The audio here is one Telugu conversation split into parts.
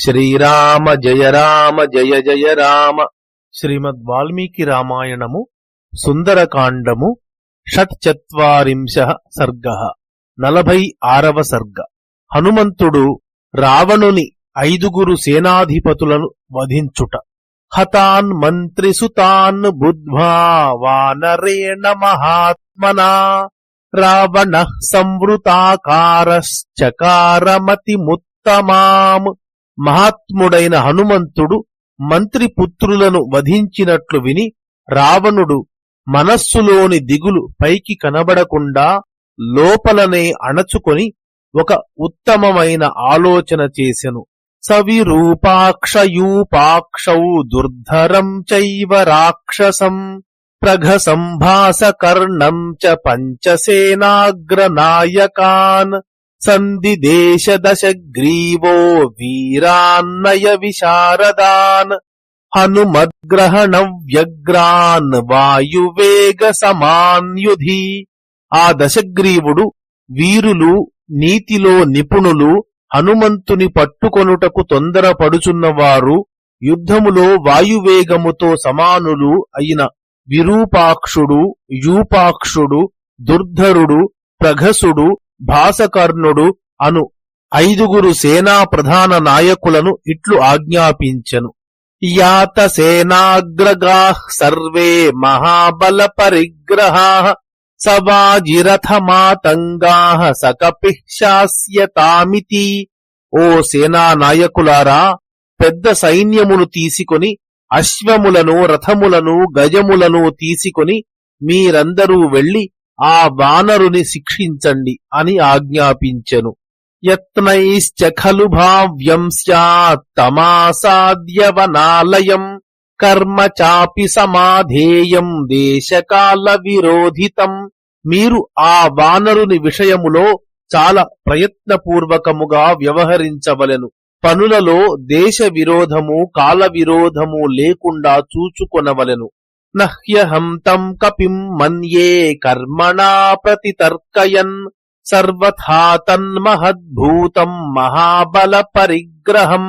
శ్రీరామ జయ రామ జయ జయ రామ. శ్రీమద్ వాల్మీకి రామాయణము సుందరకాండము షట్చత్వరింశ సర్గ నలభై ఆరవ సర్గ. హనుమంతుడు రావణుని ఐదుగురు సేనాధిపతులను వధించుట. హతాన్ మంత్రిసుతాన్ బుద్ధ్వా వానరేణ మహాత్మనా. రావణ సంవృతాకారశ్చకారమతిముత్తమాం. మహాత్ముడైన హనుమంతుడు మంత్రి పుత్రులను వధించినట్లు విని రావణుడు మనస్సులోని దిగులు పైకి కనబడకుండా లోపలనే అణచుకొని ఒక ఉత్తమమైన ఆలోచన చేసెను. సవిరూపాక్షయూపాక్షౌ దుర్ధరం చైవ రాక్షసం ప్రఘసంభాసకర్ణం చ పంచసేనాగ్రనాయకాన్ సందిదేశదశగ్రీవో వీరాన్నయ విశారదాన్ హనుమద్గ్రహణ వ్యగ్రాన్ వాయువేగ సమాన్యుధి. ఆ దశగ్రీవుడు వీరులు నీతిలో నిపుణులు హనుమంతుని పట్టుకొనుటకు తొందరపడుచున్నవారు యుద్ధములో వాయువేగముతో సమానులు అయిన విరూపాక్షుడు యూపాక్షుడు దుర్ధరుడు ప్రఘసుడు భాసకర్ణుడు అను ఐదుగురు సేనా ప్రధాన నాయకులను ఇట్లు ఆజ్ఞాపించెను. యాత సేనాగ్రగా సర్వే మహాబల పరిగ్రహా సవాజిరథమాతంగా సకపి శాస్యతామితి. ఓ సేనా నాయకులారా పెద్ద సైన్యమును తీసుకొని అశ్వములను రథములను గజములను తీసుకొని మీరందరూ వెళ్ళి ఆ వానరుని శిక్షించండి అని ఆజ్ఞాపించెను. యత్నైశ్చ ఖలు భావ్యం సమాసాద్యవనాలయం కర్మ చాపి సమాధేయం దేశకాల విరోధితం. మీరు ఆ వానరుని విషయములో చాలా ప్రయత్నపూర్వకముగా వ్యవహరించవలెను. పనులలో దేశ విరోధము కాల విరోధము లేకుండా చూచుకొనవలెను. నహ్యహం తం కపిం మన్యే కర్మణా ప్రతితర్కయన్ సర్వథా తన్మహద్భూతం మహాబల పరిగ్రహం.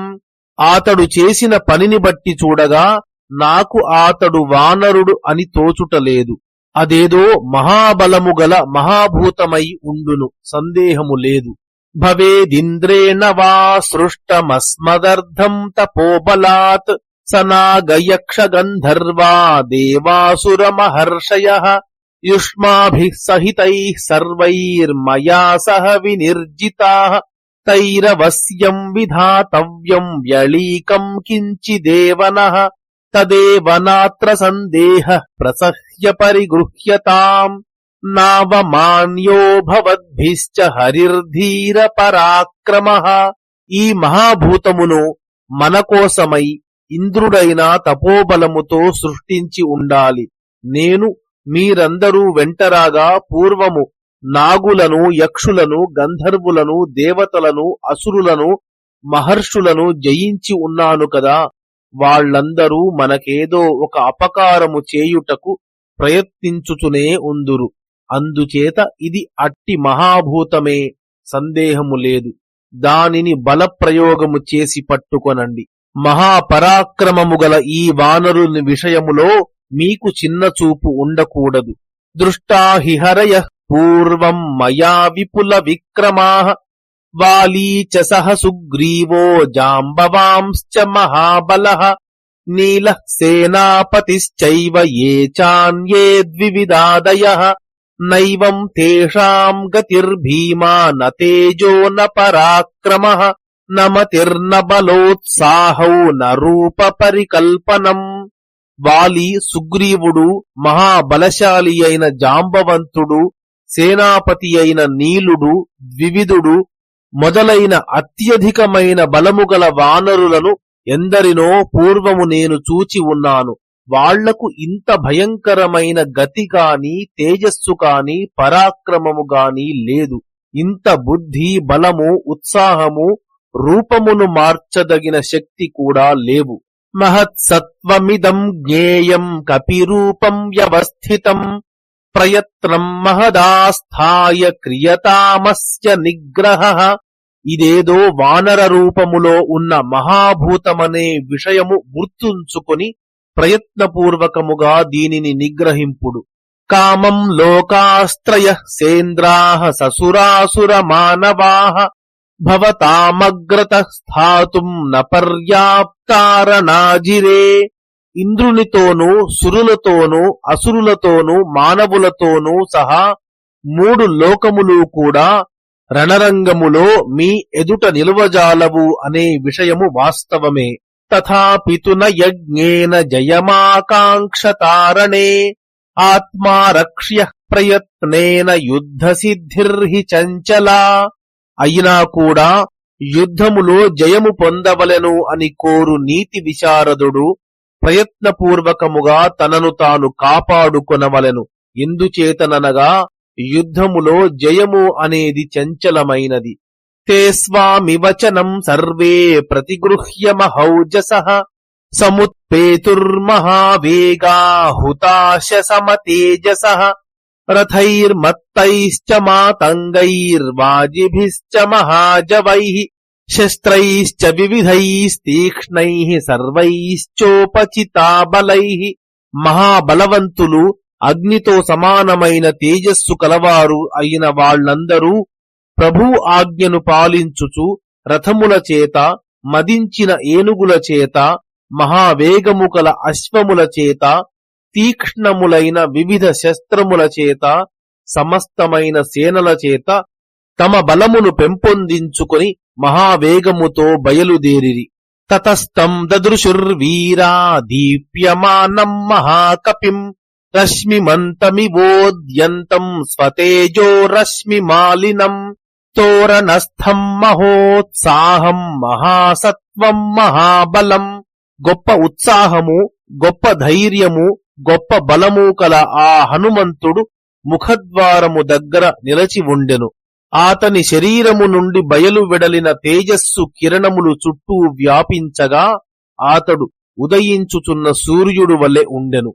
ఆతడు చేసిన పనిని బట్టి చూడగా నాకు ఆతడు వానరుడు అని తోచుటలేదు అదేదో మహాబలము గల మహాభూతమై ఉండును సందేహము లేదు. భవేదింద్రేణ వా సృష్టమస్మదర్థం తపోబలాత్ సనాగయక్ష గంధర్వా దేవాసురమహర్షయ యుష్మాభిः సహితైः సర్వైర్మయా సహ వినిర్జితా తైరవస్యం విధాతవ్యం వ్యళీకం కించిదేవనః తదేవ నాత్ర సందేహ ప్రసహ్య పరిగృహ్యతాం నావమాన్యో భవద్భిశ్చ హరిర్ధీర పరాక్రమ ఈ మహాభూతమును మన కోసమై ఇంద్రుడైన తపోబలముతో సృష్టించి ఉండాలి. నేను మీరందరూ వెంటరాగా పూర్వము నాగులను యక్షులను గంధర్వులను దేవతలను అసురులను మహర్షులను జయించి ఉన్నాను కదా. వాళ్ళందరూ మనకేదో ఒక అపకారము చేయుటకు ప్రయత్నించుచునే ఉందురు. అందుచేత ఇది అట్టి మహాభూతమే. సందేహము లేదు. దానిని బలప్రయోగము చేసి పట్టుకొనండి. మహాపరాక్రమము గల ఈ వానరుని విషయములో మీకు చిన్నచూపు ఉండకూడదు. దృష్టాహిహరయ పూర్వం మయా విపుల విక్రమా వాలీ చ సహ సుగ్రీవో జాంబవాంశ్చ మహాబల నీల సేనాపతిశ్చైవ ఏ చాన్యే ద్వివిదాదయ నైవం తేషాం గతిర్భీమా న తేజో న పరాక్రమ నమతిర్న బలోత్సాహౌ న పరికల్పనం వాలి సుగ్రీవుడు మహాబలశాలి అయిన జాంబవంతుడు సేనాపతి అయిన నీలుడు ద్వివిధుడు మొదలైన అత్యధికమైన బలముగల వానరులను ఎందరినో పూర్వము నేను చూచి ఉన్నాను. వాళ్ళకు ఇంత భయంకరమైన గతి కాని తేజస్సు కాని పరాక్రమము గాని లేదు. ఇంత బుద్ధి బలము ఉత్సాహము రూపమును మార్చదగిన శక్తి కూడా లేవు. మహత్సత్వమిదం జ్ఞేయం కపిరూపం వ్యవస్థితం. ప్రయత్నం మహదాస్థాయ క్రియతామస్య నిగ్రహ. ఇదేదో వానర రూపములో ఉన్న మహాభూతమనే విషయము గుర్తుంచుకొని ప్రయత్నపూర్వకముగా దీనిని నిగ్రహింపుడు. కామం లోకాస్త్రయ సేంద్రాహ ససురాసుర మానవాహ భవతామగ్రత స్థాతుం న పర్యాప్తారనాజిరే ఇంద్రునితోనూ సురులతోనూ అసురులతోనూ మానవులతోనూ సహా మూడు లోకములు కూడా రణరంగములో మీ ఎదుట నిలువజాలవు అనే విషయము వాస్తవమే. తథాపితున యజ్ఞేన జయమాకాంక్షతారణే. ఆత్మారక్ష్య ప్రయత్నేన యుద్ధ సిద్ధిర్హి చంచలా. అయినా కూడా యుద్ధములో జయము పొందవలెను అని కోరు నీతి విశారదుడు ప్రయత్నపూర్వకముగా తనను తాను కాపాడుకొనవలెను. ఎందుచేతననగా యుద్ధములో జయము అనేది చంచలమైనది. తే స్వామి వచనం సర్వే ప్రతిగృహ్య మహౌజస సముత్పేతుర్మహావేగా హుతాశ సమతేజస రథైర్మత్తైశ్చ మాతంగైర్వాజిభిశ్చ మహాజవై శస్త్రైశ్చ వివిధైస్తీక్ష్ణై సర్వైశ్చోపచితాబలై మహాబలవంతులు అగ్నితో సమానమైన తేజస్సు కలవారు అయిన వాళ్ళందరూ ప్రభు ఆజ్ఞను పాలించుచు రథముల చేత మదించిన ఏనుగుల చేత మహావేగము కల అశ్వముల చేత తీక్ష్ణములైన వివిధ శస్త్రముల చేత సమస్తమైన సేనల చేత తమ బలమును పెంపొందించుకొని మహావేగముతో బయలుదేరిరి. తతస్తం దదృశుర్వీరా దీప్యమానం మహాకపిం రశ్మిమంతమివోద్యంతం స్వతేజో రశ్మిమాలినం తోరణస్థం మహోత్సాహం మహాసత్వం మహాబలం. గొప్ప ఉత్సాహము గొప్ప ధైర్యము గొప్ప బలము కల ఆ హనుమంతుడు ముఖద్వారము దగ్గర నిలచి ఉండెను. ఆతని శరీరము నుండి బయలు వెడలిన తేజస్సు కిరణములు చుట్టూ వ్యాపించగా ఆతడు ఉదయించుచున్న సూర్యుడు వలె ఉండెను.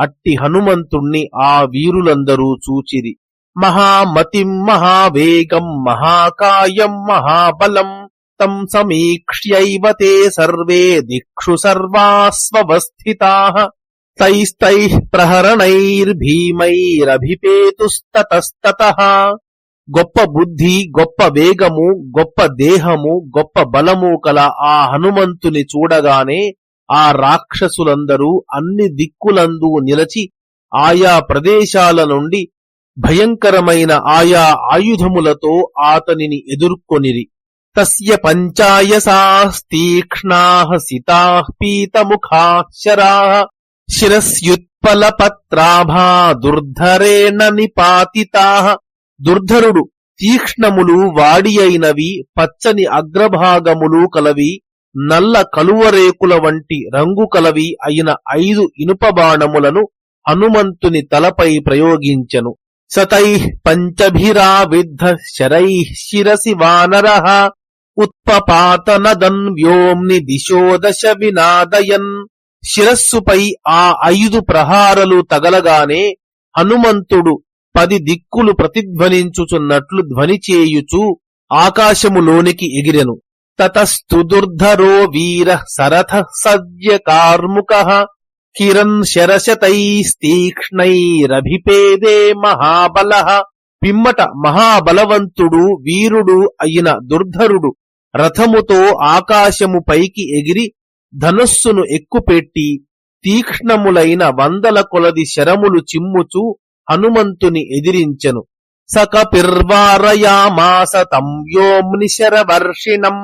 అట్టి హనుమంతుణ్ణి ఆ వీరులందరూ చూచిరి. మహామతిం మహావేగం మహాకాయం మహాబలం తం సమీక్ష్యైవ తే సర్వే దిక్షు సర్వాస్వస్థితా తైస్తై ప్రహరణైర్భీమైరభిపేతుస్తతస్తత గొప్ప బుద్ధి గొప్ప వేగము గొప్ప దేహము గొప్ప బలము కల ఆ హనుమంతుని చూడగానే ఆ రాక్షసులందరూ అన్ని దిక్కులందు నిలచి ఆయా ప్రదేశాల నుండి భయంకరమైన ఆయా ఆయుధములతో ఆతనిని ఎదుర్కొనిరి. తస్య పంచాయసా తీక్ష్ణా పీతముఖాః శరా శిరస్యుత్పలపత్రాభా దుర్ధరేణ నిపాతితాః. దుర్ధరుడు తీక్ష్ణములు వాడియైనవి పచ్చని అగ్రభాగములు కలవి నల్ల కలువరేకుల వంటి రంగు కలవి అయిన ఐదు ఇనుప బాణములను హనుమంతుని తలపై ప్రయోగించెను. సతై పంచభిరావిద్ధ శరై శిరసి వానర. ఉత్పపాతనదన్ వ్యోమ్ని దిశోదశ వినాదయన్. శిరస్సుపై ఆ ఐదు ప్రహారలు తగలగానే హనుమంతుడు పది దిక్కులు ప్రతిధ్వనించుచున్నట్లు ధ్వని చేయుచు ఆకాశములోనికి ఎగిరెను. తతస్తు దుర్ధరో వీర సరథ సద్య కార్ముక కిరణ్ శరశతైస్తీక్ష్ణైరభిపేదే మహాబల. పిమ్మట మహాబలవంతుడు వీరుడు అయిన దుర్ధరుడు రథముతో ఆకాశము పైకి ఎగిరి ధనుస్సును ఎక్కుపెట్టి తీక్ష్ణములైన వందల కొలది శరములు చిమ్ముచు హనుమంతుని ఎదిరించెను. సకపిర్వారయామాస తం వృష్టి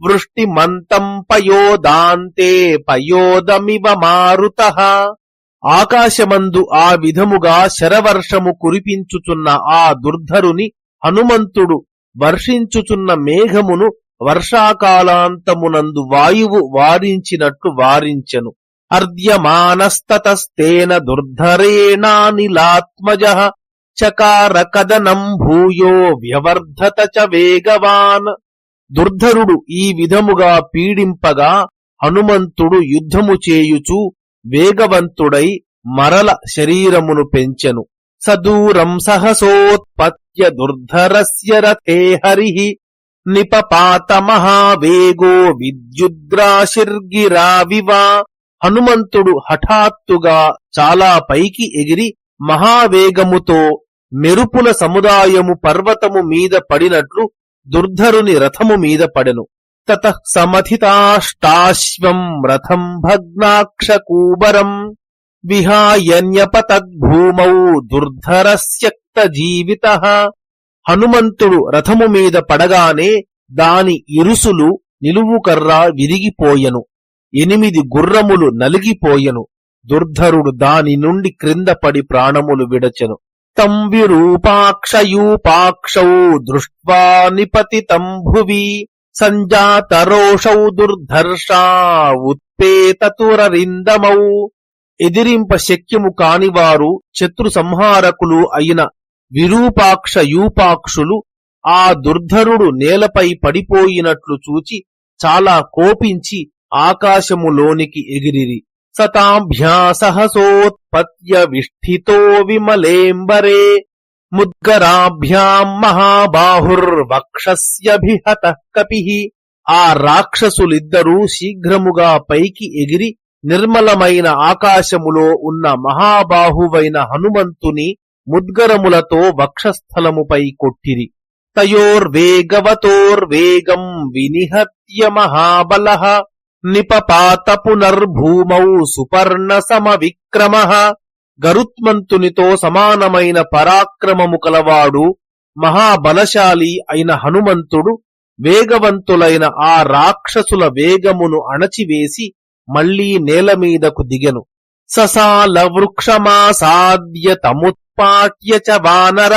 వృష్టిమంతం పయోదాంతే పయోదమివ మారుత. ఆకాశమందు ఆ విధముగా శరవర్షము కురిపించుచున్న ఆ దుర్ధరుని హనుమంతుడు వర్షించుచున్న మేఘమును వర్షాకాలాంతమునందు వాయువు వారించినట్లు వారించెను. అర్ధ్యమానస్తతస్తేన దుర్ధరేణానిలాత్మజ చకార కదనం భూయో వ్యవర్ధత చ వేగవాన్. దుర్ధరుడు ఈ విధముగా పీడింపగా హనుమంతుడు యుద్ధము చేయుచు వేగవంతుడై మరల శరీరమును పెంచెను. సదూరం సహసోత్పత్య దుర్ధరస్య రథే హరి నిపపాత మహావేగో విద్యుద్రాశిర్గిరావివా. హనుమంతుడు హఠాత్తుగా చాలా పైకి ఎగిరి మహావేగముతో మెరుపుల సముదాయము పర్వతము మీద పడినట్లు దుర్ధరుని రథము మీద పడెను. తత సమథితాష్టాశ్వం రథం భగ్నాక్షకూబరం. విహాయన్యపతద్భూమౌ దుర్ధరస్యక్త జీవిత హనుమంతుడు రథము మీద పడగానే దాని ఇరుసులు నిలువుకర్రా విరిగిపోయెను. ఎనిమిది గుర్రములు నలిగిపోయెను. దుర్ధరుడు దాని నుండి క్రింద పడి ప్రాణములు విడచెను. తం విరూపాక్షయూపాక్షౌ దృష్ట్వా నిపతితం భువి సంజాతరోషౌ దుర్ధర్షా ఉత్పేతతురరిందమౌ ఎదిరింప శక్యము కానివారు శత్రు సంహారకులు అయిన విరూపాక్ష యూపాక్షులు ఆ దుర్ధరుడు నేలపై పడిపోయినట్లు చూచి చాలా కోపించి ఆకాశములోనికి ఎగిరిరి. సతాభ్యాసహసోత్పత్య విష్ఠితో విమలేంబరే. ముద్గరాభ్యాం మహాబాహుర్వక్షస్యభిహత కపి. ఆ రాక్షసులిద్దరూ శీఘ్రముగా పైకి ఎగిరి నిర్మలమైన ఆకాశములో ఉన్న మహాబాహువైన హనుమంతుని ముద్గరములతో వక్షస్థలముపై కొట్టిరి. తయోర్వేగవతోర్వేగం వినిహత్య మహాబల నిపపాత పునర్భూమౌ సుపర్ణ సమవిక్రమ గరుత్మంతునితో సమానమైన పరాక్రమము కలవాడు మహాబలశాలి అయిన హనుమంతుడు వేగవంతులైన ఆ రాక్షసుల వేగమును అణచివేసి మళ్ళీ నేలమీదకు దిగెను. ససాల వృక్షమాసాద్య తముత్పాట్య చ వానర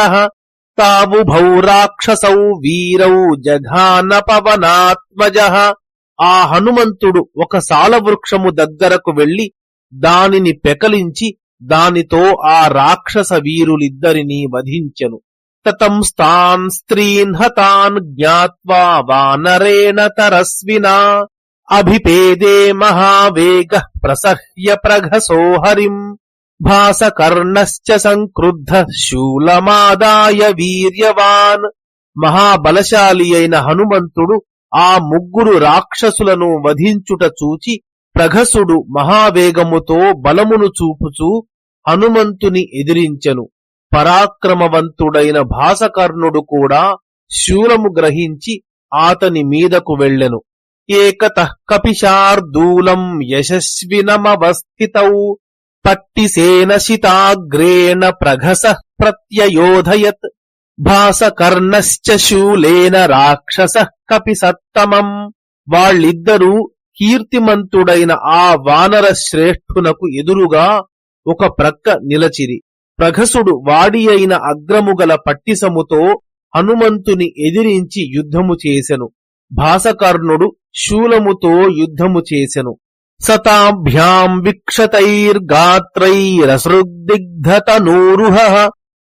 తావుభౌ రాక్షసౌ వీరౌ జఘాన పవనాత్మజ ఆ హనుమంతుడు ఒక సాల వృక్షము దగ్గరకు వెళ్ళి దానిని పెకలించి దానితో ఆ రాక్షస వీరులిద్దరినీ వధించెను. తతం స్థాన్ స్త్రీన్ హతాన్ జ్ఞాత్వా వానరేణ తరస్వినా। అభిపేదే మహావేగ ప్రసహ్య ప్రఘసో హరిం। భాసకర్ణశ్చ సంక్రుద్ధ శూలమాదాయ వీర్యవాన్ మహాబలశాలి అయిన హనుమంతుడు ఆ ముగ్గురు రాక్షసులను వధించుట చూచి ప్రఘసుడు మహావేగముతో బలమును చూపుచూ హనుమంతుని ఎదిరించెను. పరాక్రమవంతుడైన భాసకర్ణుడు కూడా శూలము గ్రహించి ఆతని మీదకు వెళ్ళెను. ఏకత కపిశార్దూలం యశస్వినమవస్థితౌ పట్టిసేన శితాగ్రేణ ప్రఘస ప్రత్యయోధయత్ భాసకర్ణశ్చ శూలేన రాక్షస కపి సత్తమం. వాళ్ళిద్దరూ కీర్తిమంతుడైన ఆ వానర శ్రేష్ఠునకు ఎదురుగా ఒక ప్రక్క నిలచిరి. ప్రఘసుడు వాడి అయిన అగ్రముగల పట్టిసముతో హనుమంతుని ఎదిరించి యుద్ధము చేసెను. భాసకర్ణుడు శూలముతో యుద్ధము చేసెను. సతాభ్యాం విక్షతైర్గాత్రైరసృగ్దిగ్ధతనూరుహ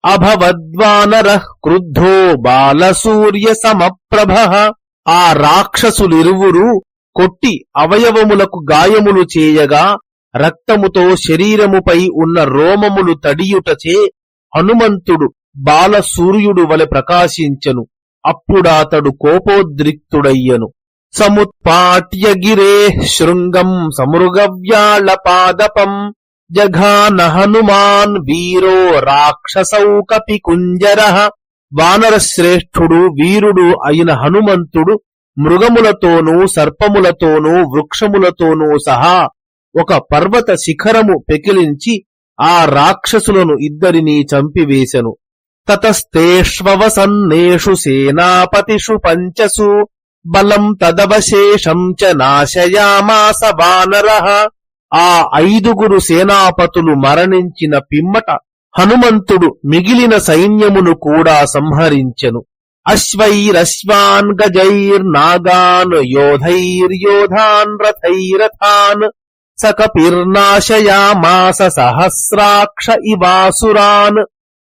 అభవద్వానర క్రుద్ధో బాలసూర్య సమప్రభ ఆ రాక్షసులిరువురు కొట్టి అవయవములకు గాయములు చేయగా రక్తముతో శరీరముపై ఉన్న రోమములు తడియుటచే హనుమంతుడు బాలసూర్యుడు వలె ప్రకాశించెను. అప్పుడాతడు కోపోద్రిక్తుడయ్యను. సముత్పాట్య గిరే శృంగం సమృగవ్యాళపాదపం జఘాన హనుమాన్ వీరో రాక్షసౌ కపి కుంజర వానరశ్రేష్ఠుడు వీరుడు అయిన హనుమంతుడు మృగములతోనూ సర్పములతోనూ వృక్షములతోనూ సహా ఒక పర్వత శిఖరము పెకిలించి ఆ రాక్షసులను ఇద్దరినీ చంపివేశను తతస్తేష్వసన్నేషు సేనాపతిషు పంచసు బలం తదవశేషం చ నాశయామాస వానర. ఆ ఐదుగురు సేనాపతులు మరణించిన పిమ్మట హనుమంతుడు మిగిలిన సైన్యమును కూడా సంహరించెను. అశ్వైరశ్వాన్ గజైర్నాగాన్ యోధైర్యోధాన్ రథైరథాన్ సకపిర్నాశయామాస సహస్రాక్ష ఇవాసురాన్.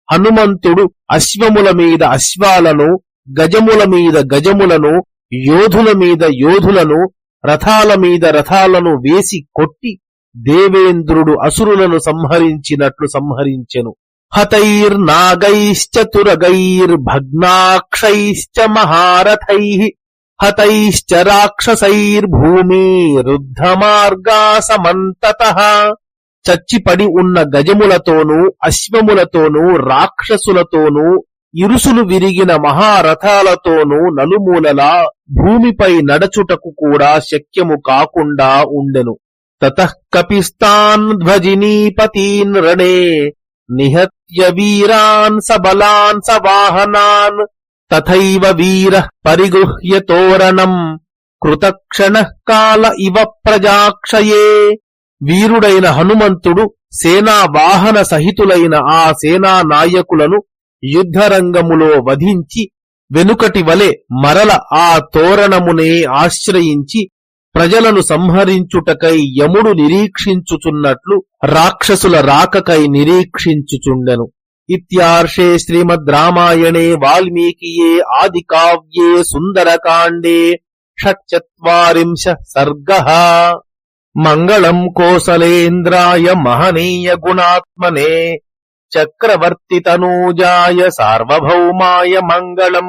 హనుమంతుడు అశ్వముల మీద అశ్వాలను గజముల మీద గజములను యోధుల మీద యోధులను రథాల మీద రథాలను వేసి కొట్టి దేవేంద్రుడు అసురులను సంహరించినట్లు సంహరించెను. హతైర్నాగైశ్చతురగైర్భగ్నాక్షైశ్చ మహారథై హతైశ్చ రాక్షసైర్భూమి రుద్ధమార్గా సమంతత చచ్చిపడి ఉన్న గజములతోనూ అశ్వములతోనూ రాక్షసులతోనూ ఇరుసులు విరిగిన మహారథాలతోనూ నలుమూలలా భూమిపై నడచుటకు కూడా శక్యము కాకుండా ఉండెను. తతః కపిస్తాన్ ధ్వజినీపతీన్ రణే నిహత్య వీరాన్ సబలాన్ సవాహనాన్ తథైవ వీర పరిగృహ్య తోరణం. కృతక్షణ కాల ఇవ ప్రజాక్షయే. వీరుడైన హనుమంతుడు సేనా వాహన సహితులైన ఆ సేనా నాయకులను యుద్ధరంగములో వధించి వెనుకటి వలె మరల ఆ తోరణమునే ఆశ్రయించి ప్రజలను సంహరించుటకై యముడు నిరీక్షించుచున్నట్లు రాక్షసుల రాకకై నిరీక్షించుచుండెను. ఇత్యార్షే శ్రీమద్ రామాయణే వాల్మీకియే ఆది కావ్యే సుందరకాండే షట్చత్వారింశ సర్గ. మంగళం కోసలేంద్రాయ మహనీయ గుణాత్మనే చక్రవర్తి తనూజాయ సార్వభౌమాయ మంగళం